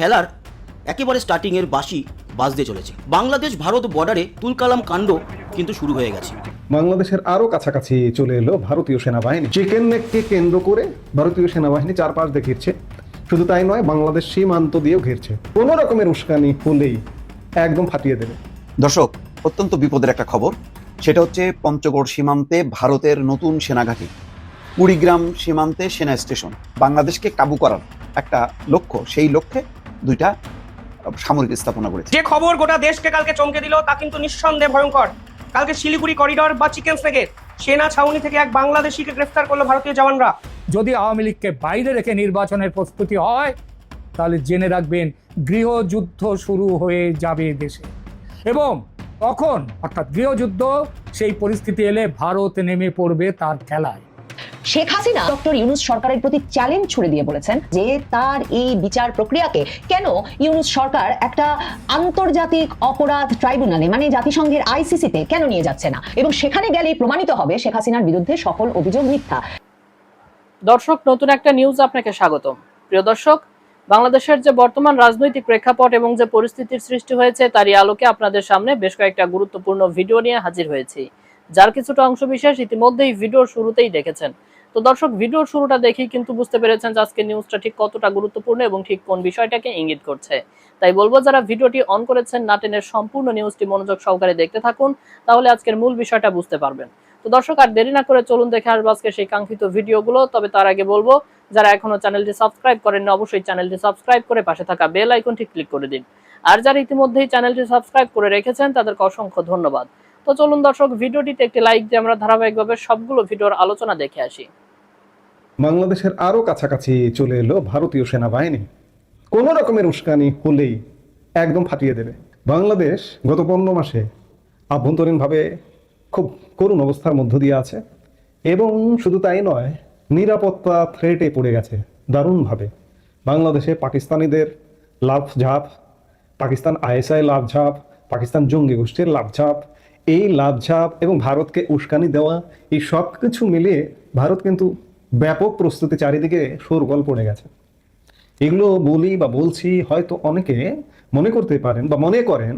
খেলার একেবারে স্টার্টিংয়ের বাসি বাজতে চলেছে। বাংলাদেশ ভারত বর্ডারে তুলকালাম কাণ্ড কিন্তু শুরু হয়ে গেছে। বাংলাদেশের আরও কাছাকাছি চলে এলো ভারতীয় সেনাবাহিনী। চিকেন নেককে কেন্দ্র করে ভারতীয় সেনাবাহিনী চারপাশ দিয়ে ঘিরছে। শুধু তাই নয় বাংলাদেশ সীমান্ত দিয়েও ঘিরছে। কোনো রকমের উস্কানি হলেই একদম ফাটিয়ে দেবে। দর্শক অত্যন্ত বিপদের একটা খবর। সেটা হচ্ছে পঞ্চগড় সীমান্তে ভারতের নতুন সেনাঘাঁটি। কুড়িগ্রাম সীমান্তে সেনা স্টেশন। বাংলাদেশকে কাবু করার একটা লক্ষ্য। সেই লক্ষ্যে দুইটা সামরিক স্থাপনা করেছে। যে খবর গোটা দেশকে কালকে চমকে দিল তা কিন্তু নিঃসন্দেহে ভয়ঙ্কর। কালকে শিলিগুড়ি করিডর বা চিকেন স্নেকের সেনা ছাউনি থেকে এক বাংলাদেশিকে গ্রেফতার করল ভারতীয় জওয়ানরা। যদি আওয়ামী লীগকে বাইরে রেখে নির্বাচনের প্রস্তুতি হয় তাহলে জেনে রাখবেন গৃহযুদ্ধ শুরু হয়ে যাবে দেশে। এবং তখন অর্থাৎ গৃহযুদ্ধ সেই পরিস্থিতি এলে ভারত নেমে পড়বে তার খেলায়। শেখ হাসিনা ডক্টর ইউনুস সরকারের প্রতি চ্যালেঞ্জ ছুড়ে দিয়ে বলেছেন যে তার এই বিচার প্রক্রিয়াকে কেন ইউনুস সরকার একটা আন্তর্জাতিক অপরাধ ট্রাইব্যুনালে মানে জাতিসংঘের আইসিসিতে কেন নিয়ে যাচ্ছে না? এবং সেখানে গেলেই প্রমাণিত হবে শেখ হাসিনার বিরুদ্ধে সকল অভিযোগ মিথ্যা। দর্শক, নতুন একটা নিউজ আপনাকে স্বাগতম। প্রিয় দর্শক, বাংলাদেশের যে বর্তমান রাজনৈতিক প্রেক্ষাপট এবং যে পরিস্থিতির সৃষ্টি হয়েছে, তারই আলোকে আপনাদের সামনে বেশ কয়েকটা গুরুত্বপূর্ণ ভিডিও নিয়ে হাজির হয়েছি। যার কিছুটা অংশ বিশেষ ইতিমধ্যেই ভিডিওর শুরুতেই দেখেছেন। তো দর্শক, ভিডিওর শুরুটা দেখেই কিন্তু বুঝতে পেরেছেন যে আজকে নিউজটা ঠিক কতটা গুরুত্বপূর্ণ এবং ঠিক কোন বিষয়টাকে ইঙ্গিত করছে। তাই বলব, যারা ভিডিওটি অন করেছেন নাটেনের সম্পূর্ণ নিউজটি মনোযোগ সহকারে দেখতে থাকুন, তাহলে আজকের মূল বিষয়টা বুঝতে পারবেন। তো দর্শক, আর দেরি না করে চলুন দেখে আসব আজকে সেই কাঙ্ক্ষিত ভিডিওগুলো। তবে তার আগে বলব, যারা এখনও চ্যানেলটি সাবস্ক্রাইব করেননি, অবশ্যই চ্যানেলটি সাবস্ক্রাইব করে পাশে থাকা বেল আইকনটি ক্লিক করে দিন। আর যারা ইতিমধ্যেই চ্যানেলটি সাবস্ক্রাইব করে রেখেছেন, তাদেরকে অসংখ্য ধন্যবাদ। তো চলুন দর্শক, ভিডিওটিতে একটি লাইক দিয়ে আমরা ধারাবাহিকভাবে সবগুলো ভিডিওর আলোচনা দেখে আসি। বাংলাদেশের আরও কাছাকাছি চলে এলো ভারতীয় সেনাবাহিনী। কোনো রকমের উস্কানি হলেই একদম ফাটিয়ে দেবে। বাংলাদেশ গত পনেরো মাসে আভ্যন্তরীণভাবে খুব করুণ অবস্থার মধ্য দিয়ে আছে এবং শুধু তাই নয়, নিরাপত্তা থ্রেটে পড়ে গেছে দারুণভাবে। বাংলাদেশে পাকিস্তানিদের লাভঝাপ পাকিস্তান আইএসআই লাভঝাপ পাকিস্তান জঙ্গি গোষ্ঠীর লাভঝাপ এই লাভঝাপ এবং ভারতকে উস্কানি দেওয়া, এই সব কিছু মিলিয়ে ভারত কিন্তু ব্যাপক প্রস্তুতি চারিদিকে শোরগোল পড়ে গেছে। এগুলো বলি বা বলছি হয়তো অনেকে মনে করতে পারেন বা মনে করেন,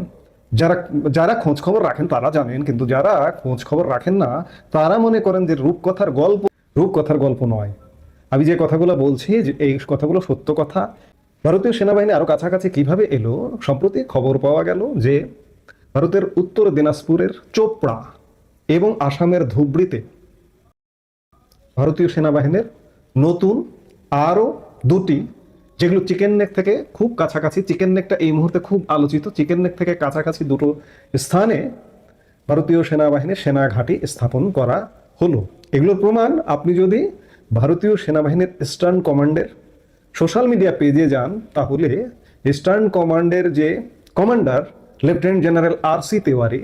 যারা যারা খোঁজ খবর রাখেন তারা জানেন, কিন্তু যারা খোঁজ খবর রাখেন না, তারা মনে করেন যে রূপকথার গল্প রূপকথার গল্প নয়। আমি যে কথাগুলো বলছি যে এই কথাগুলো সত্য কথা, ভারতীয় সেনাবাহিনী আরও কাছাকাছি কীভাবে এলো সম্প্রতি খবর পাওয়া গেল যে ভারতের উত্তর দিনাজপুরের চোপড়া এবং আসামের ধুবড়িতে ভারতীয় সেনাবাহিনীর নতুন আরও দুটি, যেগুলো চিকেন নেক থেকে খুব কাছাকাছি চিকেন নেকটা এই মুহূর্তে খুব আলোচিত চিকেন নেক থেকে কাছাকাছি দুটো স্থানে ভারতীয় সেনাবাহিনীর সেনা ঘাঁটি স্থাপন করা হলো। এগুলোর প্রমাণ আপনি যদি ভারতীয় সেনাবাহিনীর ইস্টার্ন কমান্ডের সোশ্যাল মিডিয়া পেজে যান, তাহলে ইস্টার্ন কমান্ডের যে commander lieutenant general R C Tewari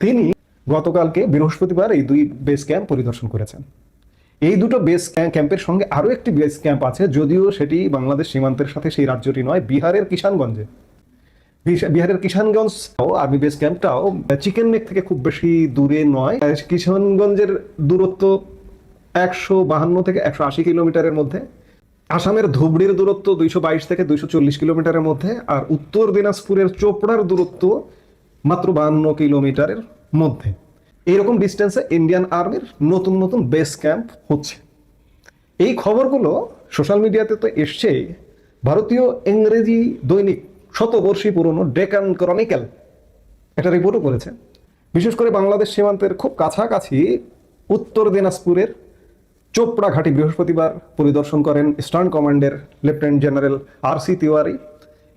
তিনি গতকালকে বৃহস্পতিবার এই দুই বেস ক্যাম্প পরিদর্শন করেছেন। এই দুটো বেস ক্যাম্পের সঙ্গে আরও একটি বেস ক্যাম্প আছে, যদিও সেটি বাংলাদেশ সীমান্তের সাথে সেই রাজ্যটি নয়, বিহারের কিষানগঞ্জে। বিহারের কিষানগঞ্জ আর্মি বেস ক্যাম্পটাও চিকেন নেক থেকে খুব বেশি দূরে নয়। কিষানগঞ্জের দূরত্ব একশো বাহান্ন থেকে একশো আশি কিলোমিটারের মধ্যে, আসামের ধুবড়ির দূরত্ব দুইশো বাইশ থেকে দুইশো চল্লিশ কিলোমিটারের মধ্যে, আর উত্তর দিনাজপুরের চোপড়ার দূরত্ব মাত্র বাহান্ন কিলোমিটারের মধ্যে। এইরকম ডিস্টেন্সে ইন্ডিয়ান আর্মির নতুন নতুন বেস ক্যাম্প হচ্ছে। এই খবরগুলো সোশ্যাল মিডিয়াতে তো এসছেই ভারতীয় ইংরেজি দৈনিক শতবর্ষী পুরনো ডেকান ক্রনিক্যাল একটা রিপোর্টও করেছে। বিশেষ করে বাংলাদেশ সীমান্তের খুব কাছাকাছি উত্তর দিনাজপুরের চোপড়া ঘাটি বৃহস্পতিবার পরিদর্শন করেন ইস্টার্ন কমান্ডের lieutenant general R C Tiwari.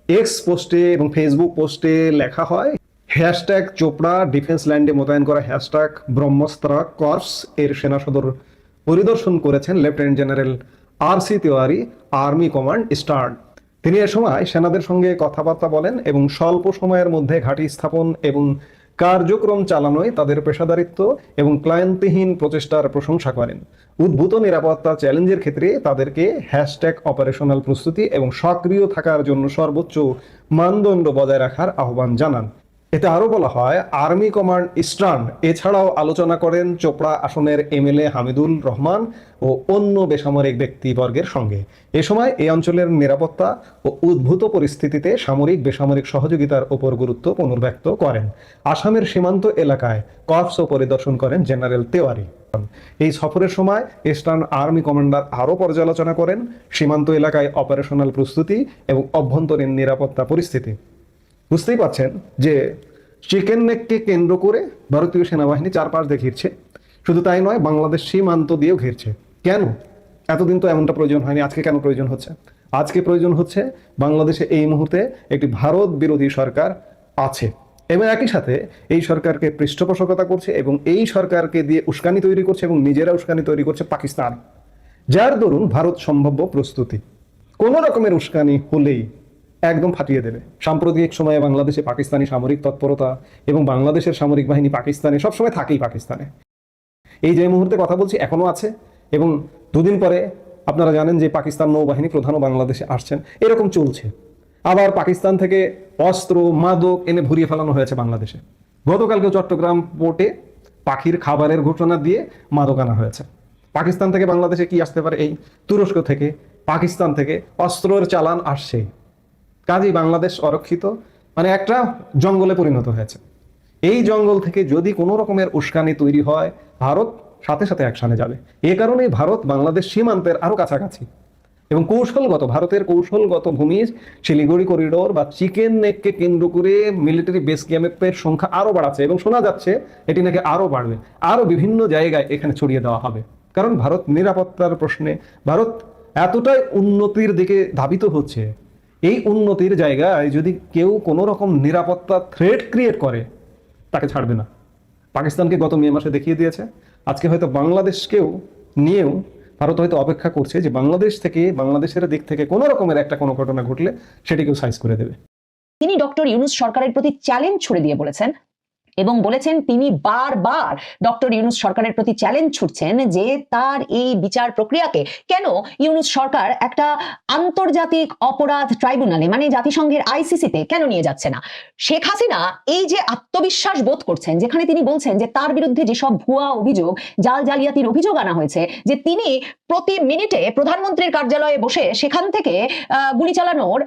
X পোস্টে এবং ফেসবুক পোস্টে লেখা হয় হ্যাশট্যাগ চোপড়া ডিফেন্স ল্যান্ডে মোতায়েন করা হ্যাশট্যাগ ব্রহ্মস্ত্রা কর্পস এর সেনা সদর পরিদর্শন করেছেন lieutenant general R C Tiwari, army command eastern তিনি এ সময় সেনাদের সঙ্গে কথাবার্তা বলেন এবং স্বল্প সময়ের মধ্যে ঘাঁটি স্থাপন এবং কার্যক্রম চালানোয় তাদের পেশাদারিত্ব এবং ক্লান্তিহীন প্রচেষ্টার প্রশংসা করেন। উদ্ভূত নিরাপত্তা চ্যালেঞ্জের ক্ষেত্রে তাদেরকে হ্যাশট্যাগ অপারেশনাল প্রস্তুতি এবং সক্রিয় থাকার জন্য সর্বোচ্চ মানদণ্ড বজায় রাখার আহ্বান জানান। এতে আরও বলা হয়, আর্মি কমান্ড ইস্টার্ন এছাড়াও আলোচনা করেন চোপড়া আসনের এমএলএ হামিদুল রহমান ও অন্য বেসামরিক ব্যক্তিবর্গের সঙ্গে। এ সময় এই অঞ্চলের নিরাপত্তা ও উদ্ভূত পরিস্থিতিতে সামরিক বেসামরিক সহযোগিতার উপর গুরুত্ব পুনর্ব্যক্ত করেন। আসামের সীমান্ত এলাকায় কর্পসও পরিদর্শন করেন জেনারেল তেওয়ারি। এই সফরের সময় ইস্টার্ন আর্মি কমান্ডার আরও পর্যালোচনা করেন, সীমান্ত এলাকায় অপারেশনাল প্রস্তুতি এবং অভ্যন্তরীণ নিরাপত্তা পরিস্থিতি। বুঝতেই পারছেন যে চিকেন নেককে কেন্দ্র করে ভারতীয় সেনাবাহিনী চারপাশ দিয়ে ঘিরছে। শুধু তাই নয়, বাংলাদেশ সীমান্ত দিয়েও ঘিরছে। কেন? এতদিন তো এমনটা প্রয়োজন হয়নি। আজকে কেন প্রয়োজন হচ্ছে? আজকে প্রয়োজন হচ্ছে বাংলাদেশে এই মুহূর্তে একটি ভারত বিরোধী সরকার আছে। এবং একই সাথে এই সরকারকে পৃষ্ঠপোষকতা করছে এবং এই সরকারকে দিয়ে উস্কানি তৈরি করছে এবং নিজেরা উস্কানি তৈরি করছে পাকিস্তান। যার দরুন ভারত সম্ভাব্য প্রস্তুতি। কোনো রকমের উস্কানি হলেই একদম ফাটিয়ে দেবে। সাম্প্রতিক সময়ে বাংলাদেশে পাকিস্তানি সামরিক তৎপরতা এবং বাংলাদেশের সামরিক বাহিনী পাকিস্তানে সবসময় থাকেই পাকিস্তানে। এই যে মুহূর্তে কথা বলছি, এখনও আছে এবং দুদিন পরে আপনারা জানেন যে পাকিস্তান নৌবাহিনী প্রধানও বাংলাদেশে আসছেন। এরকম চলছে। আবার পাকিস্তান থেকে অস্ত্র, মাদক এনে ভরিয়ে ফেলানো হয়েছে বাংলাদেশে। গতকালকে চট্টগ্রাম পোর্টে পাখির খাবারের ঘোষণা দিয়ে মাদক আনা হয়েছে। পাকিস্তান থেকে বাংলাদেশে কি আসতে পারে এই তুরস্ক থেকে, পাকিস্তান থেকে অস্ত্রের চালান আসছেই কাজেই বাংলাদেশ অরক্ষিত মানে একটা জঙ্গলে পরিণত হয়েছে। এই জঙ্গল থেকে যদি কোনো রকমের উস্কানি তৈরি হয়, ভারত সাথে সাথে অ্যাকশনে যাবে। এ কারণেই ভারত বাংলাদেশ সীমান্তের আরও কাছাকাছি। এবং কৌশলগত, ভারতের কৌশলগত ভূমি, শিলিগুড়ি করিডোর বা চিকেন নেককে কেন্দ্র করে মিলিটারি বেস ক্যাম্পের সংখ্যা আরও বাড়াচ্ছে এবং শোনা যাচ্ছে এটি নাকি আরও বাড়বে। আরও বিভিন্ন জায়গায় এখানে ছড়িয়ে দেওয়া হবে। কারণ ভারত নিরাপত্তার প্রশ্নে, ভারত এতটাই উন্নতির দিকে ধাবিত হচ্ছে এই উন্নতির জায়গায় যদি কেউ কোনো রকম নিরাপত্তা থ্রেট ক্রিয়েট করে, তাকে ছাড়বে না। পাকিস্তানকে গত মে মাসে দেখিয়ে দিয়েছে। আজকে হয়তো বাংলাদেশকেও নিয়েও ভারত হয়তো অপেক্ষা করছে যে বাংলাদেশ থেকে, বাংলাদেশের দিক থেকে কোনো রকমের একটা কোনো ঘটনা ঘটলে সেটিকেও সাইজ করে দেবে। তিনি ডক্টর ইউনুস সরকারের প্রতি চ্যালেঞ্জ ছুড়ে দিয়ে বলেছেন এবং বলেছেন তিনি বারবার ডক্টর ইউনুস সরকারের প্রতি চ্যালেঞ্জ ছুটছেন যে তার এই বিচার প্রক্রিয়াকে কেন ইউনুস সরকার একটা আন্তর্জাতিক অপরাধ ট্রাইব্যুনালে মানে জাতিসংঘের আইসিসিতে কেন নিয়ে যাচ্ছে না? শেখ হাসিনা এই যে আত্মবিশ্বাস বোধ করছেন, যেখানে তিনি বলছেন যে তার বিরুদ্ধে যেসব ভুয়া অভিযোগ, জাল জালিয়াতির অভিযোগ আনা হয়েছে, যে তিনি প্রতি মিনিটে প্রধানমন্ত্রীর কার্যালয়ে বসে সেখান থেকে গুলি চালানোর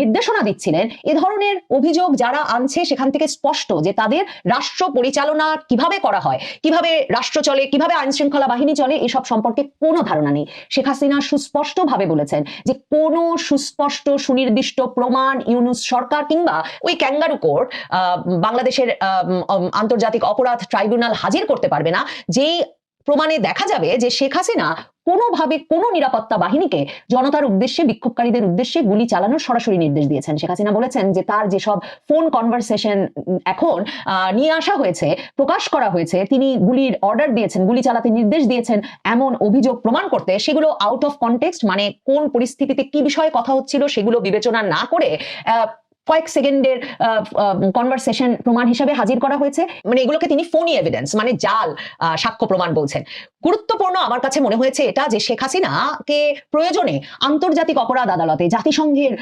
নির্দেশনা দিচ্ছিলেন। এ ধরনের অভিযোগ যারা আনছে সেখান থেকে স্পষ্ট যে তাদের রাষ্ট্র পরিচালনা কীভাবে করা হয়, কীভাবে রাষ্ট্র চলে, কীভাবে আইন শৃঙ্খলা বাহিনী চলে, এসব সম্পর্কে কোনো ধারণা নেই। শেখ হাসিনা সুস্পষ্টভাবে বলেছেন যে কোনো সুস্পষ্ট সুনির্দিষ্ট প্রমাণ ইউনুস সরকার কিংবা ওই ক্যাঙ্গারু কোর্ট বাংলাদেশের আন্তর্জাতিক অপরাধ ট্রাইব্যুনাল হাজির করতে পারবে না। যেই প্রমাণে দেখা যাবে যে শেখ হাসিনা কোনোভাবে কোনো নিরাপত্তা বাহিনীকে জনতার উদ্দেশ্যে, বিক্ষোভকারীদের উদ্দেশ্যে গুলি চালানোর সরাসরি নির্দেশ দিয়েছেন। শেখ হাসিনা বলেছেন যে তার যেসব ফোন কনভারসেশন এখন নিয়ে আসা হয়েছে, প্রকাশ করা হয়েছে, তিনি গুলির অর্ডার দিয়েছেন, গুলি চালাতে নির্দেশ দিয়েছেন এমন অভিযোগ প্রমাণ করতে, সেগুলো আউট অফ কনটেক্সট মানে কোন পরিস্থিতিতে কি বিষয়ে কথা হচ্ছিল সেগুলো বিবেচনা না করে কয়েক সেকেন্ডের কনভারসেশন প্রমাণ হিসাবে হাজির করা হয়েছে। মানে এগুলোকে তিনি ফোনি এভিডেন্স মানে জাল সাক্ষ্য প্রমাণ বলছেন। গুরুত্বপূর্ণ আমার কাছে মনে হয়েছে এটা যে শেখ হাসিনাকে প্রয়োজনে আন্তর্জাতিক অপরাধ আদালতে, জাতিসংঘের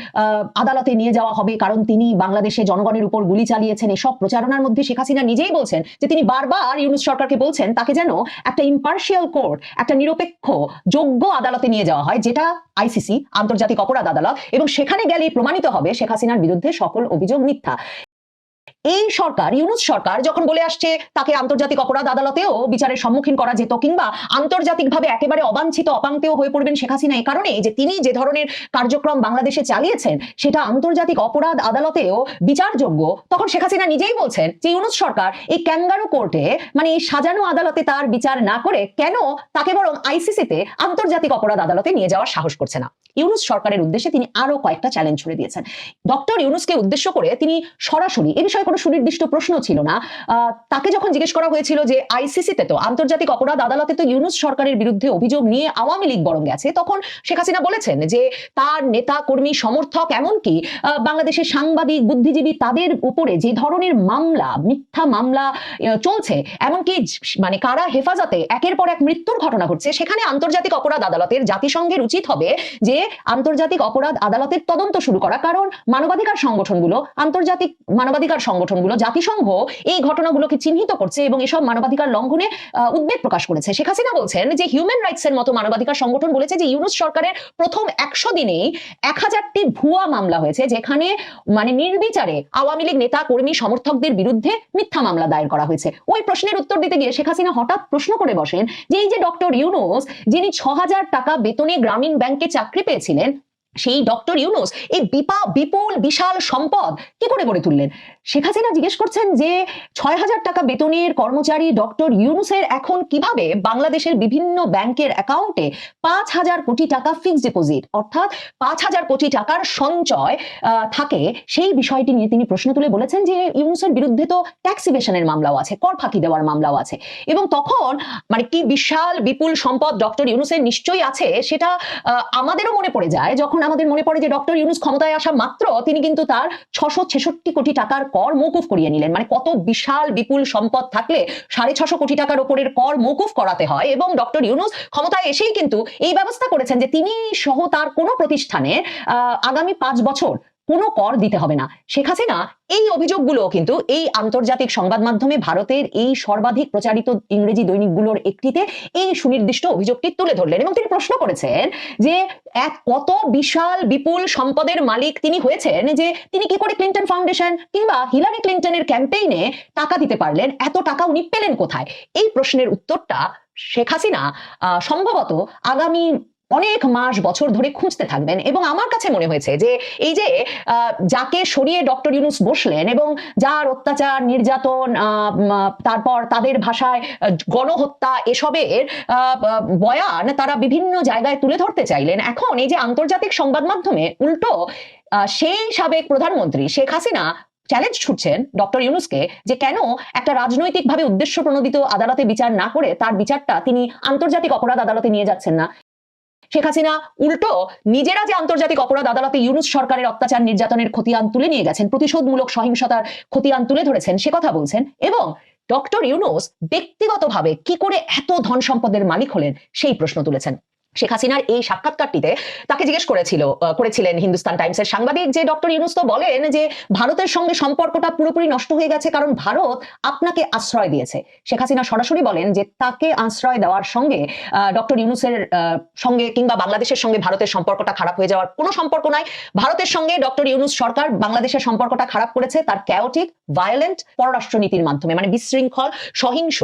আদালতে নিয়ে যাওয়া হবে। কারণ তিনি বাংলাদেশে জনগণের উপর গুলি চালিয়েছেন। এসব প্রচারণার মধ্যে শেখ হাসিনা নিজেই বলছেন যে তিনি বারবার ইউনুস সরকারকে বলছেন তাকে যেন একটা ইম্পার্শিয়াল কোর্ট একটা নিরপেক্ষ, যোগ্য আদালতে নিয়ে যাওয়া হয়, যেটা আইসিসি, আন্তর্জাতিক অপরাধ আদালত, এবং সেখানে গেলেই প্রমাণিত হবে শেখ হাসিনার বিরুদ্ধে সকল অভিযোগ মিথ্যা। এই সরকার, ইউনুস সরকার যখন বলে আসছে, তাকে আন্তর্জাতিক অপরাধ আদালতেও বিচারের সম্মুখীন করা যেত কিংবা আন্তর্জাতিকভাবে একেবারে অবাঞ্ছিত অপাঙ্ক্তেও হয়ে পড়বেন শেখ হাসিনা এই কারণে যে তিনি যে ধরনের কার্যক্রম বাংলাদেশে চালিয়েছেন, সেটা আন্তর্জাতিক অপরাধ আদালতেও বিচারযোগ্য। তখন শেখ হাসিনা নিজেই বলছেন যে, ইউনুস সরকার এই ক্যাঙ্গারু কোর্টে মানে এই সাজানো আদালতে তার বিচার না করে কেন তাকে বরং আইসিসিতে আন্তর্জাতিক অপরাধ আদালতে নিয়ে যাওয়ার সাহস করছে না? ইউনুস সরকারের উদ্দেশ্যে তিনি আরও কয়েকটা চ্যালেঞ্জ ছুড়ে দিয়েছেন। ডক্টর ইউনুসকে উদ্দেশ্য করে তিনি সরাসরি, এ বিষয়ে কোনো সুনির্দিষ্ট প্রশ্ন ছিল না তাকে যখন জিজ্ঞেস করা হয়েছিল যে আইসিসিতে তো, আন্তর্জাতিক অপরাধ আদালতে তো ইউনুস সরকারের বিরুদ্ধে অভিযোগ নিয়ে আওয়ামী লীগ বরং গেছে, তখন শেখ হাসিনা বলেছেন যে তার নেতা, কর্মী, সমর্থক এমনকি বাংলাদেশের সাংবাদিক, বুদ্ধিজীবী তাদের উপরে যে ধরনের মামলা, মিথ্যা মামলা চলছে, এমনকি মানে কারা হেফাজতে, একের পর এক মৃত্যুর ঘটনা ঘটছে, সেখানে আন্তর্জাতিক অপরাধ আদালতের জাতিসংঘের উচিত হবে যে আন্তর্জাতিক অপরাধ আদালতের তদন্ত শুরু করা। কারণ মানবাধিকার সংগঠনগুলো, আন্তর্জাতিক মানবাধিকার সংগঠনগুলো, জাতিসংঘ এই ঘটনাগুলোকে চিহ্নিত করছে এবং এসব মানবাধিকার লঙ্ঘনে উদ্বেগ প্রকাশ করেছে। শেখ হাসিনা বলছেন যে হিউম্যান রাইটস এর মতো মানবাধিকার সংগঠন বলেছে যে, ইউনুস সরকারের প্রথম একশো দিনেই এক হাজারটি ভুয়া মামলা হয়েছে, যেখানে মানে নির্বিচারে আওয়ামী লীগ নেতা, কর্মী, সমর্থকদের বিরুদ্ধে মিথ্যা মামলা দায়ের করা হয়েছে। ওই প্রশ্নের উত্তর দিতে গিয়ে শেখ হাসিনা হঠাৎ প্রশ্ন করে বসেন যে, এই যে ডক্টর ইউনুস, যিনি ছ টাকা বেতনে গ্রামীণ ব্যাংকে চাকরি sin él. সেই ডক্টর ইউনুস এই বিপা, বিপুল, বিশাল সম্পদ কি করে গড়ে তুললেন? শেখ হাসিনা জিজ্ঞেস করছেন যে, ছয় হাজার টাকা বেতনের কর্মচারী ডক্টর ইউনুসের এখন কীভাবে বাংলাদেশের বিভিন্ন ব্যাংকের অ্যাকাউন্টে পাঁচ হাজার কোটি টাকা ফিক্সড ডিপোজিট, অর্থাৎ পাঁচ হাজার কোটি টাকার সঞ্চয় থাকে? সেই বিষয়টি নিয়ে তিনি প্রশ্ন তুলে বলেছেন যে, ইউনুসের বিরুদ্ধে তো ট্যাক্স ইভেশনের মামলাও আছে, কর ফাঁকি দেওয়ার মামলাও আছে। এবং তখন মানে কি বিশাল, বিপুল সম্পদ ডক্টর ইউনুসের নিশ্চয়ই আছে, সেটা আমাদেরও মনে পড়ে যায় যখন আমাদের মনে পড়ে যে ডক্টর ইউনুস ক্ষমতায় আসা মাত্র তিনি কিন্তু তার ছশো ছেষট্টি কোটি টাকার কর মৌকুফ করিয়ে নিলেন। মানে কত বিশাল, বিপুল সম্পদ থাকলে সাড়ে ছশো কোটি টাকার ওপরের কর মৌকুফ করাতে হয় এবং ডক্টর ইউনুস ক্ষমতায় এসেই কিন্তু এই ব্যবস্থা করেছেন যে তিনি সহ তার কোনো প্রতিষ্ঠানে আগামী পাঁচ বছর কোনো কর দিতে হবে না। শেখ হাসিনা এই অভিযোগগুলো কিন্তু এই আন্তর্জাতিক সংবাদ মাধ্যমে ভারতের এই সর্বাধিক প্রচারিত ইংরেজি দৈনিকগুলোর একটিতে এই সুনির্দিষ্ট অভিযোগটি তুলে ধরলেন এবং তিনি প্রশ্ন করেছেন যে এক কত বিশাল, বিপুল সম্পদের মালিক তিনি হয়েছেন যে তিনি কি করে ক্লিন্টন ফাউন্ডেশন কিংবা হিলারি ক্লিন্টনের ক্যাম্পেইনে টাকা দিতে পারলেন, এত টাকা উনি পেলেন কোথায়? এই প্রশ্নের উত্তরটা শেখ হাসিনা সম্ভবত আগামী অনেক মাস, বছর ধরে খুঁজতে থাকবেন এবং আমার কাছে মনে হয়েছে যে এই যে যাকে সরিয়ে ডক্টর ইউনুস বসলেন এবং যার অত্যাচার, নির্যাতন তারপর তাদের ভাষায় গণহত্যা এসবের বয়ান তারা বিভিন্ন জায়গায় তুলে ধরতে চাইলেন। এখন এই যে আন্তর্জাতিক সংবাদ মাধ্যমে উল্টো সেই সাবেক প্রধানমন্ত্রী শেখ হাসিনা চ্যালেঞ্জ ছুটছেন ডক্টর ইউনুসকে যে কেন একটা রাজনৈতিকভাবে উদ্দেশ্য প্রণোদিত আদালতে বিচার না করে তার বিচারটা তিনি আন্তর্জাতিক অপরাধ আদালতে নিয়ে যাচ্ছেন না। শেখ হাসিনা উল্টো নিজেরা যে আন্তর্জাতিক অপরাধ আদালতে ইউনুস সরকারের অত্যাচার নির্যাতনের খতিয়ান তুলে নিয়ে গেছেন, প্রতিশোধমূলক সহিংসতার খতিয়ান তুলে ধরেছেন, সে কথা বলছেন এবং ডক্টর ইউনুস ব্যক্তিগতভাবে কি করে এত ধন সম্পদের মালিক হলেন সেই প্রশ্ন তুলেছেন। শেখ হাসিনার এই সাক্ষাৎকারটিতে তাকে জিজ্ঞেস করেছিল করেছিলেন হিন্দুস্তান টাইমসের সাংবাদিক যে ডক্টর ইউনুস তো বলেন যে ভারতের সঙ্গে সম্পর্কটা পুরোপুরি নষ্ট হয়ে গেছে কারণ ভারত আপনাকে আশ্রয় দিয়েছে। শেখ হাসিনা সরাসরি বলেন যে তাকে আশ্রয় দেওয়ার সঙ্গে ডক্টর ইউনুসের সঙ্গে কিংবা বাংলাদেশের সঙ্গে ভারতের সম্পর্কটা খারাপ হয়ে যাওয়ার কোনো সম্পর্ক নাই। ভারতের সঙ্গে ডক্টর ইউনুস সরকার বাংলাদেশের সম্পর্কটা খারাপ করেছে, তার ক্যাওটিক ভায়োলেন্ট পররাষ্ট্রনীতির মাধ্যমে মানে বিশৃঙ্খল, সহিংস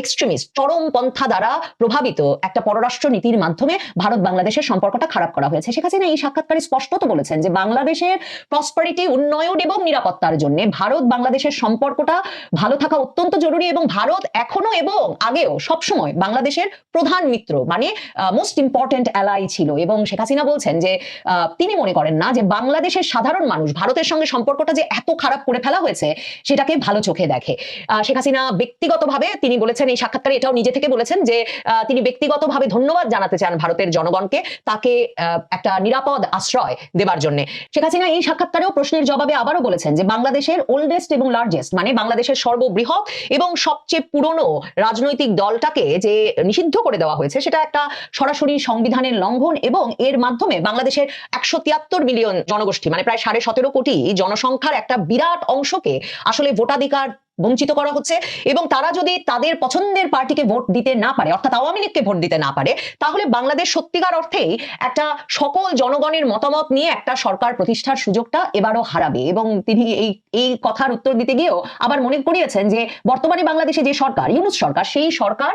এক্সট্রিমিস্ট চরম পন্থা দ্বারা প্রভাবিত একটা পররাষ্ট্র নীতির মাধ্যমে ভারত বাংলাদেশের সম্পর্কটা খারাপ করা হয়েছে। শেখ হাসিনা এই সাক্ষাৎকারে স্পষ্টত বলেছেন যে বাংলাদেশের প্রসপারিটি উন্নয়ন এবং নিরাপত্তার জন্য ভারত বাংলাদেশের সম্পর্কটা ভালো থাকা অত্যন্ত জরুরি এবং ভারত এখনও এবং আগেও সবসময় বাংলাদেশের প্রধান মিত্র মানে মোস্ট ইম্পর্টেন্ট অ্যালাই ছিল। এবং শেখ হাসিনা বলছেন যে তিনি মনে করেন না যে বাংলাদেশের সাধারণ মানুষ ভারতের সঙ্গে সম্পর্কটা যে এত খারাপ করে ফেলা হয়েছে, সেটাকে ভালো চোখে দেখে। শেখ হাসিনা ব্যক্তিগতভাবে তিনি বলেছেন, এই সাক্ষাৎকারে এটাও নিজে থেকে বলেছেন যে তিনি ব্যক্তিগতভাবে ধন্যবাদ জানাতে চান ভারতের জনগণকে তাকে একটা নিরাপদ আশ্রয় দেবার জন্য। শেখ হাসিনা এই সাক্ষাৎকারেও প্রশ্নের জবাবে আবারও বলেছেন যে, বাংলাদেশের ওল্ডেস্ট এবং লার্জেস্ট মানে বাংলাদেশের সর্ববৃহৎ এবং সবচেয়ে পুরনো রাজনৈতিক দলটাকে যে নিষিদ্ধ করে দেওয়া হয়েছে, সেটা একটা সরাসরি সংবিধানের লঙ্ঘন এবং এর মাধ্যমে বাংলাদেশের একশো তিয়াত্তর মিলিয়ন জনগোষ্ঠী মানে প্রায় সাড়ে সতেরো কোটি জনসংখ্যার একটা বিরাট অংশকে আসলে ভোটাধিকার বঞ্চিত করা হচ্ছে এবং তারা যদি তাদের পছন্দের পার্টিকে ভোট দিতে না পারে, অর্থাৎ আওয়ামী লীগকে ভোট দিতে না পারে, তাহলে বাংলাদেশ সত্যিকার অর্থেই একটা সকল জনগণের মতামত নিয়ে একটা সরকার প্রতিষ্ঠার সুযোগটা এবারও হারাবে। এবং তিনি এই এই কথার উত্তর দিতে গিয়েও আবার মনে করিয়েছেন যে বর্তমানে বাংলাদেশে যে সরকার, ইউনুস সরকার, সেই সরকার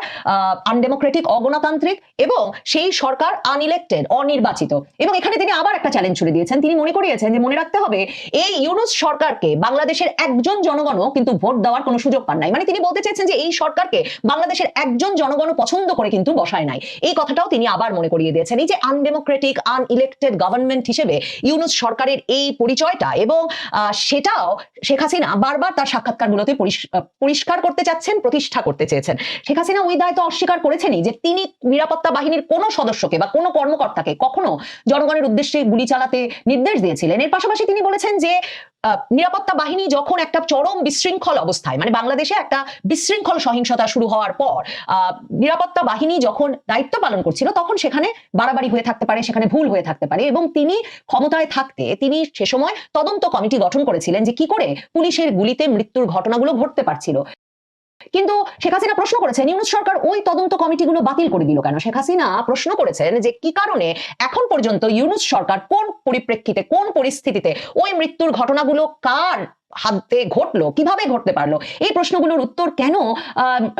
আনডেমোক্রেটিক, অগণতান্ত্রিক এবং সেই সরকার আনইলেক্টেড, অনির্বাচিত। এবং এখানে তিনি আবার একটা চ্যালেঞ্জ ছুড়ে দিয়েছেন। তিনি মনে করিয়েছেন যে মনে রাখতে হবে, এই ইউনুস সরকারকে বাংলাদেশের একজন জনগণও কিন্তু ভোট দেওয়ার কোনো সুযোগ পান নাই। মানে তিনি বলতে চেয়েছেন যে এই সরকারকে বাংলাদেশের একজন জনগণ পছন্দ করে কিন্তু বসায় নাই। এই কথাটাও তিনি আবার মনে করিয়ে দিয়েছেন। এই যে আনডেমোক্রেটিক আনইলেক্টেড গভর্নমেন্ট হিসেবে ইউনুস সরকারের এই পরিচয়টা এবং সেটাও শেখ হাসিনা বারবার তার সাক্ষাৎকারগুলোতে পরিষ্কার করতে চাচ্ছেন, প্রতিষ্ঠা করতে চেয়েছেন। শেখ হাসিনা ওই দায় তো অস্বীকার করেছেনই যে তিনি নিরাপত্তা বাহিনীর কোনো সদস্যকে বা কোনো কর্মকর্তাকে কখনো জনগণের উদ্দেশ্যে গুলি চালাতে নির্দেশ দিয়েছিলেন। এর পাশাপাশি তিনি বলেছেন যে নিরাপত্তা বাহিনী যখন একটা চরম বিশৃঙ্খল অবস্থায় মানে বাংলাদেশে একটা বিশৃঙ্খল সহিংসতা শুরু হওয়ার পর নিরাপত্তা বাহিনী যখন দায়িত্ব পালন করছিল, তখন সেখানে বাড়াবাড়ি হয়ে থাকতে পারে, সেখানে ভুল হয়ে থাকতে পারে এবং তিনি ক্ষমতায় থাকতে, তিনি সে সময় তদন্ত কমিটি গঠন করেছিলেন যে কি করে পুলিশের গুলিতে মৃত্যুর ঘটনাগুলো ঘটতে পারছিল। কিন্তু শেখ হাসিনা প্রশ্ন করেছেন, ইউনুস সরকার ওই তদন্ত কমিটিগুলো বাতিল করে দিল কেন? শেখ হাসিনা প্রশ্ন করেছেন যে কি কারণে এখন পর্যন্ত ইউনুস সরকার কোন পরিপ্রেক্ষিতে, কোন পরিস্থিতিতে ওই মৃত্যুর ঘটনাগুলো কার হাতে ঘটলো, কীভাবে ঘটতে পারল? এই প্রশ্নগুলোর উত্তর কেন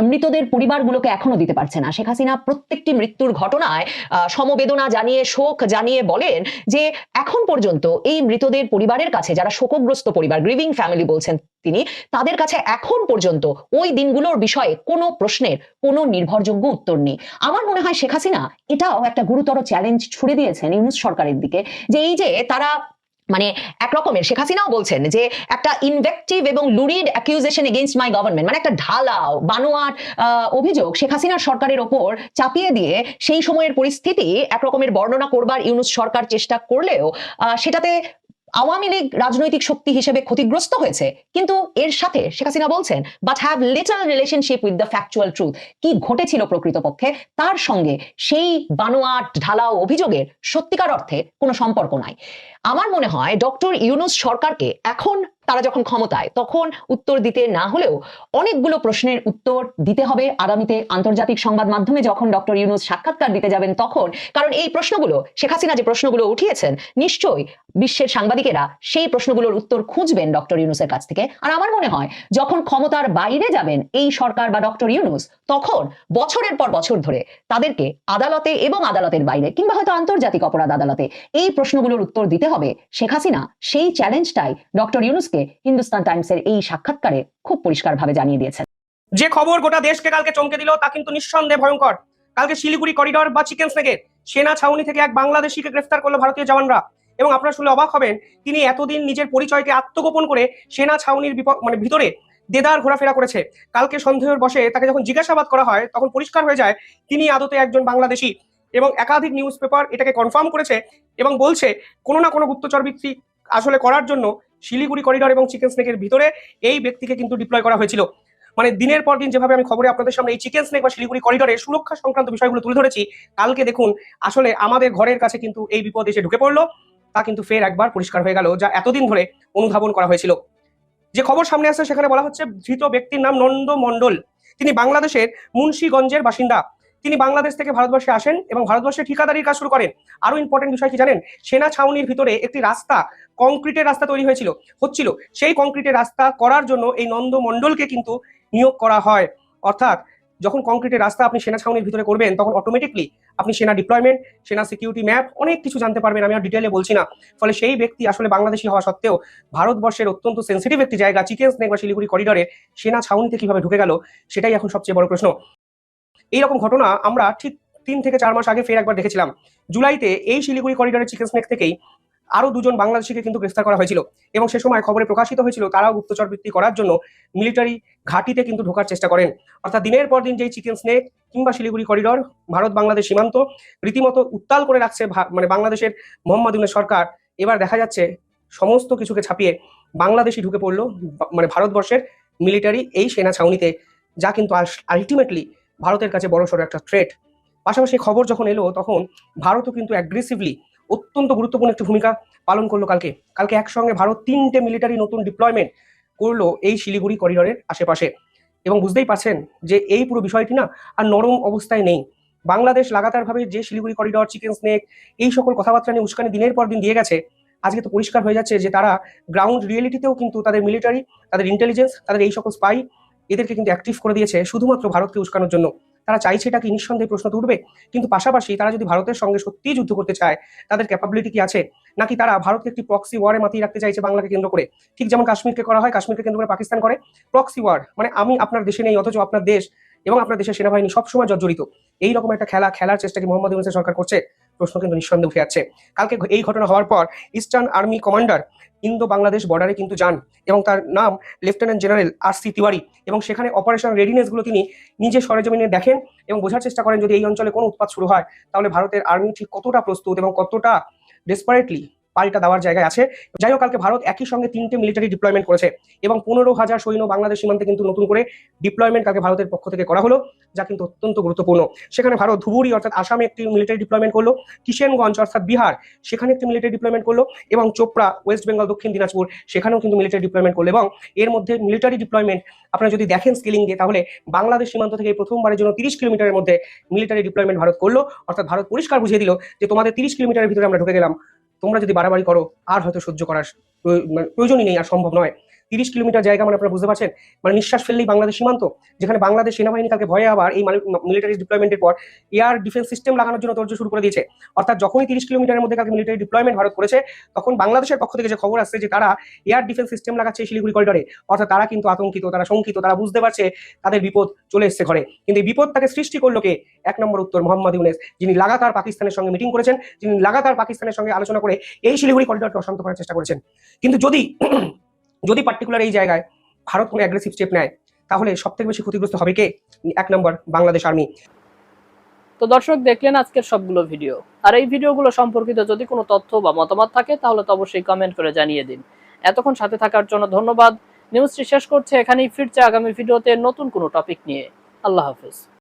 মৃতদের পরিবারগুলোকে এখনও দিতে পারছে না? শেখ হাসিনা প্রত্যেকটি মৃত্যুর ঘটনায় সমবেদনা জানিয়ে, শোক জানিয়ে বলেন যে এখন পর্যন্ত এই মৃতদের পরিবারের কাছে যারা শোকগ্রস্ত পরিবার গ্রিভিং ফ্যামিলি বলছেন তিনি, তাদের কাছে এখন পর্যন্ত ওই দিনগুলোর বিষয়ে কোনো প্রশ্নের, কোনো নির্ভরযোগ্য উত্তর নেই। আমার মনে হয় শেখ হাসিনা এটাও একটা গুরুতর চ্যালেঞ্জ ছুড়ে দিয়েছেন ইউনুস সরকারের দিকে, যে এই যে তারা মানে এক রকমের, শেখ হাসিনাও বলছেন যে একটা ইনভেক্টিভ এবং লুরিড অ্যাকিউজেশন এগেনস্ট মাই গভর্নমেন্ট মানে একটা ঢালাও, বানোয়ার অভিযোগ শেখ হাসিনার সরকারের ওপর চাপিয়ে দিয়ে সেই সময়ের পরিস্থিতি এক রকমের বর্ণনা করবার ইউনুস সরকার চেষ্টা করলেও সেটাতে আওয়ামী লীগ রাজনৈতিক শক্তি হিসেবে ক্ষতিগ্রস্ত হয়েছে, কিন্তু এর সাথে শেখ হাসিনা বলছেন but have little relationship with the factual truth কি ঘটেছিল প্রকৃতপক্ষে? তার সঙ্গে সেই বানোয়াট ঢালাও অভিযোগের সত্যিকার অর্থে কোনো সম্পর্ক নাই। আমার মনে হয় ডক্টর ইউনুস সরকারকে এখন তারা যখন ক্ষমতায়, তখন উত্তর দিতে না হলেও অনেকগুলো প্রশ্নের উত্তর দিতে হবে। আগামীতে আন্তর্জাতিক সংবাদ মাধ্যমে যখন ডক্টর ইউনুস সাক্ষাৎকার দিতে যাবেন তখন, কারণ এই প্রশ্নগুলো, শেখ হাসিনা যে প্রশ্নগুলো উঠিয়েছেন, নিশ্চয়ই বিশ্বের সাংবাদিকেরা সেই প্রশ্নগুলোর উত্তর খুঁজবেন ডক্টর ইউনুসের কাছ থেকে। আর আমার মনে হয়, যখন ক্ষমতার বাইরে যাবেন এই সরকার বা ডক্টর ইউনুস, তখন বছরের পর বছর ধরে তাদেরকে আদালতে এবং আদালতের বাইরে কিংবা হয়তো আন্তর্জাতিক অপরাধ আদালতে এই প্রশ্নগুলোর উত্তর দিতে হবে। শেখ হাসিনা সেই চ্যালেঞ্জটাই ডক্টর ইউনুসকে হিন্দুস্তান টাইমসের এই সাক্ষাৎকারে খুব পরিষ্কারভাবে জানিয়ে দিয়েছেন। যে খবর গোটা দেশকে কালকে চমকে দিল, তা কিন্তু নিঃসন্দেহে ভয়ঙ্কর। কালকে শিলিগুড়ি করিডর বা চিকেন স্নেকের সেনা ছাউনি থেকে এক বাংলাদেশিকে গ্রেফতার করল ভারতীয় জওয়ানরা। এবং আপনারা শুনলে অবাক হবেন, তিনি এতদিন নিজের পরিচয়কে আত্মগোপন করে সেনা ছাউনির মানে ভিতরে দেদার ঘোরাফেরা করেছে। কালকে সন্দেহের বসে তাকে যখন জিজ্ঞাসাবাদ করা হয়, তখন পরিষ্কার হয়ে যায়, তিনি আদতে একজন বাংলাদেশি এবং একাধিক নিউজ পেপার এটাকে কনফার্ম করেছে এবং বলছে, কোনো না কোনো গুপ্তচর বৃত্তি আসলে করার জন্য শিলিগুড়ি করিডর এবং চিকেন স্নেকের ভিতরে এই ব্যক্তিকে কিন্তু ডিপ্লয় করা হয়েছিল। মানে দিনের পর দিন যেভাবে আমি খবরে আপনাদের সামনে এই চিকেন স্নেক বা শিলিগুড়ি করিডোরের সুরক্ষা সংক্রান্ত বিষয়গুলো তুলে ধরেছি, কালকে দেখুন আসলে আমাদের ঘরের কাছে কিন্তু এই বিপদ এসে ঢুকে পড়ল। তা কিন্তু ফের একবার পরিষ্কার হয়ে গেল, যা এতদিন ধরে অনুধাবন করা হয়েছিল। যে খবর সামনে আসছে সেখানে বলা হচ্ছে, ধৃত ব্যক্তির নাম নন্দ মণ্ডল। তিনি বাংলাদেশের মুন্সীগঞ্জের বাসিন্দা। তিনি বাংলাদেশ থেকে ভারতবর্ষে আসেন এবং ভারতবর্ষে ঠিকাদারির কাজ শুরু করেন। আরও ইম্পর্টেন্ট বিষয় কি জানেন? সেনা ছাউনির ভিতরে একটি রাস্তা কংক্রিটের রাস্তা তৈরি হয়েছিল, হচ্ছিল। সেই কংক্রিটের রাস্তা করার জন্য এই নন্দ মণ্ডলকে কিন্তু নিয়োগ করা হয়। অর্থাৎ যখন কংক্রিটের রাস্তা আপনি সেনা ছাউনির ভিতরে করবেন, তখন অটোমেটিকলি আপনি সেনা ডিপ্লয়মেন্ট সেনা সিকিউরিটি ম্যাপ অনেক কিছু জানতে পারবেন, আমি আর ডিটেলে বলছি না। ফলে সেই ব্যক্তি আসলে বাংলাদেশি হওয়া সত্ত্বেও ভারতবর্ষের অত্যন্ত সেন্সিটিভ একটি জায়গা চিকেন স্নেক বা শিলিগুড়ি করিডরে সেনা ছাউনিতে কীভাবে ঢুকে গেল, সেটাই এখন সবচেয়ে বড় প্রশ্ন। এইরকম ঘটনা আমরা ঠিক তিন থেকে চার মাস আগে ফের একবার দেখেছিলাম। জুলাইতে এই শিলিগুড়ি করিডোরের চিকেন স্নেক থেকেই আরও দুজন বাংলাদেশিকে কিন্তু গ্রেফতার করা হয়েছিল এবং সে সময় খবরে প্রকাশিত হয়েছিল তারাও গুপ্তচর বৃত্তি করার জন্য মিলিটারি ঘাটিতে কিন্তু ঢোকার চেষ্টা করেন। অর্থাৎ দিনের পর দিন যেই চিকেন স্নেক কিংবা শিলিগুড়ি করিডর ভারত, বাংলাদেশ সীমান্ত রীতিমতো উত্তাল করে রাখছে মানে বাংলাদেশের মোহাম্মদ সরকার। এবার দেখা যাচ্ছে সমস্ত কিছুকে ছাপিয়ে বাংলাদেশি ঢুকে পড়ল। মানে ভারতবর্ষের মিলিটারি এই সেনা ছাউনিতে, যা কিন্তু আলটিমেটলি ভারতের কাছে বড়সড় একটা থ্রেট পাশাপাশি খবর যখন এলো, তখন ভারতও কিন্তু অ্যাগ্রেসিভলি অত্যন্ত গুরুত্বপূর্ণ একটি ভূমিকা পালন করল কালকে। কালকে একসঙ্গে ভারত তিনটে মিলিটারি নতুন ডিপ্লয়মেন্ট করল এই শিলিগুড়ি করিডোরের আশেপাশে। এবং বুঝতেই পারছেন যে এই পুরো বিষয়টি না আর নরম অবস্থায় নেই। বাংলাদেশ লাগাতারভাবে যে শিলিগুড়ি করিডর চিকেন স্নেক এই সকল কথাবার্তা নিয়ে উস্কানি দিনের পর দিন দিয়ে গেছে। আজকে তো পরিষ্কার হয়ে যাচ্ছে যে তারা গ্রাউন্ড রিয়েলিটিতেও কিন্তু তাদের মিলিটারি তাদের ইন্টেলিজেন্স তাদের এই সকল স্পাই এদেরকে কিন্তু অ্যাক্টিভ করে দিয়েছে শুধুমাত্র ভারতকে উস্কানোর জন্য। তারা চাইছে এটা কি নিঃসন্দেহে প্রশ্ন তো উঠবে কিন্তু পাশাপাশি তারা যদি ভারতের সঙ্গে সত্যিই যুদ্ধ করতে চায়, তাদের ক্যাপাবিলিটি কি আছে? নাকি তারা ভারতকে একটি প্রক্সি ওয়ারে মাতিয়ে রাখতে চাইছে বাংলাকে কেন্দ্র করে? ঠিক যেমন কাশ্মীরকে করা হয়, কাশ্মীরকে কেন্দ্র করে পাকিস্তান করে। প্রক্সি ওয়ার মানে আমি আপনার দেশে নেই, অথচ আপনার দেশ এবং আপনার দেশের সেনাবাহিনী সবসময় জর্জরিত। এইরকম একটা খেলা, খেলার চেষ্টা কি মোহাম্মদ ইউনুসের সরকার করছে? প্রশ্ন কিন্তু নিঃসন্দেহে উঠে যাচ্ছে কালকে এই ঘটনা হওয়ার পর eastern army commander Indo Bangladesh বর্ডারে কিন্তু যান এবং তার নাম lieutenant general R C Tiwari এবং সেখানে অপারেশন রেডিনেসগুলো তিনি নিজে সরেজমিনে দেখেন এবং বোঝার চেষ্টা করেন যদি এই অঞ্চলে কোনো উৎপাত শুরু হয়, তাহলে ভারতের আর্মি ঠিক কতটা প্রস্তুত এবং কতটা ডেসপারেটলি পাল্টা দেওয়ার জায়গায় আছে। যাই হোক, কালকে ভারত একই সঙ্গে তিনটে মিলিটারি ডিপ্লয়মেন্ট করেছে এবং পনেরো হাজার সৈন্য বাংলাদেশ সীমান্তে কিন্তু নতুন করে ডিপ্লয়মেন্ট কালকে ভারতের পক্ষ থেকে করা হলো, যা কিন্তু অত্যন্ত গুরুত্বপূর্ণ। সেখানে ভারত ধুবুরি অর্থাৎ আসামে একটি মিলিটারি ডিপ্লয়মেন্ট করল, কিষেনগঞ্জ অর্থাৎ বিহার সেখানে একটি মিলিটারি ডিপ্লয়মেন্ট করল, এবং চোপড়া ওয়েস্ট বেঙ্গল দক্ষিণ দিনাজপুর সেখানেও কিন্তু মিলিটারি ডিপ্লয়মেন্ট করল। এবং এর মধ্যে মিলিটারি ডিপ্লয়মেন্ট আপনারা যদি দেখেন স্কেলিং দিয়ে, তাহলে বাংলাদেশ সীমান্ত থেকে প্রথমবারের জন্য তিরিশ কিলোমিটারের মধ্যে মিলিটারি ডিপ্লয়মেন্ট ভারত করল। অর্থাৎ ভারত পরিষ্কার বুঝিয়ে দিল যে তোমাদের তিরিশ কিলোমিটারের ভিতরে আমরা ঢুকে গেলাম। তোমরা যদি বাড়াবাড়ি করো আর হয়তো সহ্য করার মানে প্রয়োজনই নেই আর সম্ভব নয়। তিরিশ কিলোমিটার জায়গা মানে আপনারা বুঝতে পারছেন? মানে নিঃশ্বাস ফেললেই বাংলাদেশ সীমান্ত। যেখানে বাংলাদেশ সেনাবাহিনী কালকে ভয়ে আবার এই মিলিটারি ডিপ্লয়মেন্টের পর এয়ার ডিফেন্স সিস্টেম লাগানোর জন্য তোর্য শুরু করে দিয়েছে। অর্থাৎ যখনই তিরিশ কিলোমিটারের মধ্যে কালকে মিলিটারি ডিপ্লয়মেন্ট ভারত করেছে, তখন বাংলাদেশের পক্ষ থেকে যে খবর আসছে যে তারা এয়ার ডিফেন্স সিস্টেম লাগাচ্ছে এই শিলিগুড়ি করিডরে অর্থাৎ তারা কিন্তু আতঙ্কিত, তারা শঙ্কিত, তারা বুঝতে পারছে তাদের বিপদ চলে এসছে ঘরে। কিন্তু এই বিপদ তাকে সৃষ্টি করল কে? এক নম্বর উত্তর, মোহাম্মদ ইউনেস, যিনি লাগাতার পাকিস্তানের সঙ্গে মিটিং করেছেন, যিনি লাগাতার পাকিস্তানের সঙ্গে আলোচনা করে এই শিলিগুড়ি করিডরকে অশান্ত করার চেষ্টা করেছেন। কিন্তু যদি যদি পার্টিকুলার এই জায়গায় ভারত কোনো অ্যাগ্রেসিভ স্টেপ নেয়, তাহলে সব থেকে বেশি ক্ষতিগ্রস্ত হবে কে? এক নম্বর, বাংলাদেশ আর্মি তো দর্শক, দেখলেন আজকের সবগুলো ভিডিও আর এই ভিডিওগুলো সম্পর্কিত যদি কোনো তথ্য বা মতামত থাকে, তাহলে তো অবশ্যই কমেন্ট করে জানিয়ে দিন। এতক্ষণ সাথে থাকার জন্য ধন্যবাদ। নিউজটি শেষ করছে, এখানেই ফিরছে আগামী ভিডিওতে নতুন কোনো টপিক নিয়ে। আল্লাহ হাফেজ।